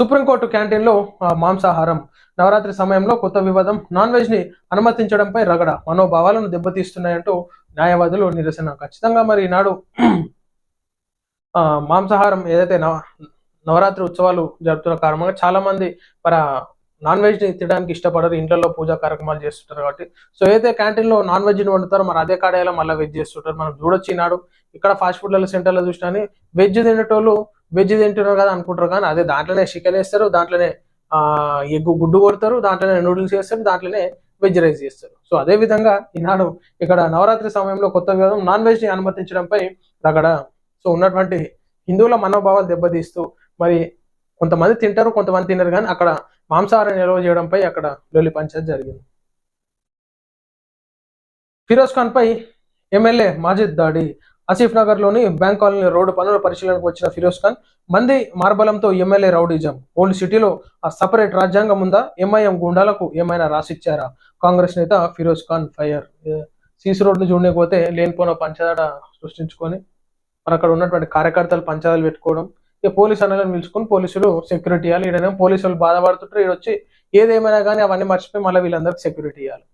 Supreme court క్యాంటీన్లో మాంసాహారం. నవరాత్రి సమయంలో కొత్త వివాదం నాన్ వెజ్ని అనుమతించడంపై రగడ మనోభావాలను దెబ్బతీస్తున్నాయంటూ న్యాయవాదులు నిరసన. ఖచ్చితంగా మరి ఈనాడు ఆ, మాంసాహారం ఏదైతే నవ నవరాత్రి ఉత్సవాలు జరుపుతున్న కారణంగా చాలా మంది మరి నాన్ వెజ్ని తినడానికి ఇష్టపడరు ఇంట్లో పూజా కార్యక్రమాలు చేస్తుంటారు కాబట్టి. సో ఏదైతే క్యాంటీన్లో నాన్ వెజ్ని వండుతారో మరి అదే కాడేలా మళ్ళీ వెజ్ చేస్తుంటారు. మనం చూడొచ్చు ఈనాడు. ఇక్కడ ఫాస్ట్ ఫుడ్ల సెంటర్లో చూసినా వెజ్ తినేటోళ్ళు వెజ్ తింటున్నారు కదా అనుకుంటారు కానీ అదే దాంట్లోనే చికెన్ వేస్తారు దాంట్లోనే ఎగ్గు గుడ్డు కొడతారు దాంట్లోనే నూడిల్స్ చేస్తారు దాంట్లోనే వెజ్ రైస్ చేస్తారు. సో అదే విధంగా ఈనాడు ఇక్కడ నవరాత్రి సమయంలో కొత్త వివాదం నాన్ వెజ్ని అనుమతించడంపై అక్కడ సో ఉన్నటువంటి హిందువుల మనోభావాలు దెబ్బతీస్తూ మరి కొంతమంది తింటారు కొంతమంది తినరు కానీ అక్కడ మాంసాహారం నిల్వ చేయడంపై అక్కడ లొల్లి పంచాయత్ జరిగింది. ఫిరోజ్ ఖాన్ పై ఎమ్మెల్యే మాజిద్ దాడి. ఆసిఫ్ నగర్లోని బ్యాంక్ కాలనీ రోడ్డు పనుల పరిశీలనకు వచ్చిన ఫిరోజ్ ఖాన్ మంది మార్బలంతో ఎమ్మెల్యే రౌడిజం. ఓల్డ్ సిటీలో ఆ సపరేట్ రాజ్యాంగం ఉందా? ఎంఐఎం గుండాలకు ఏమైనా రాసిచ్చారా? కాంగ్రెస్ నేత ఫిరోజ్ ఖాన్ ఫైర్. సీసీ రోడ్ను చూడకపోతే లేనిపోయిన పంచదార సృష్టించుకొని మరి అక్కడ ఉన్నటువంటి కార్యకర్తలు పంచదాలు పెట్టుకోవడం ఇక పోలీసు అన్నలను పిలుచుకుని పోలీసులు సెక్యూరిటీ ఇవ్వాలి. ఈడనేమో పోలీసులు బాధపడుతుంటారు. ఈడ వచ్చి ఏదేమైనా కానీ అవన్నీ మర్చిపోయి మళ్ళీ వీళ్ళందరికీ సెక్యూరిటీ ఇవ్వాలి.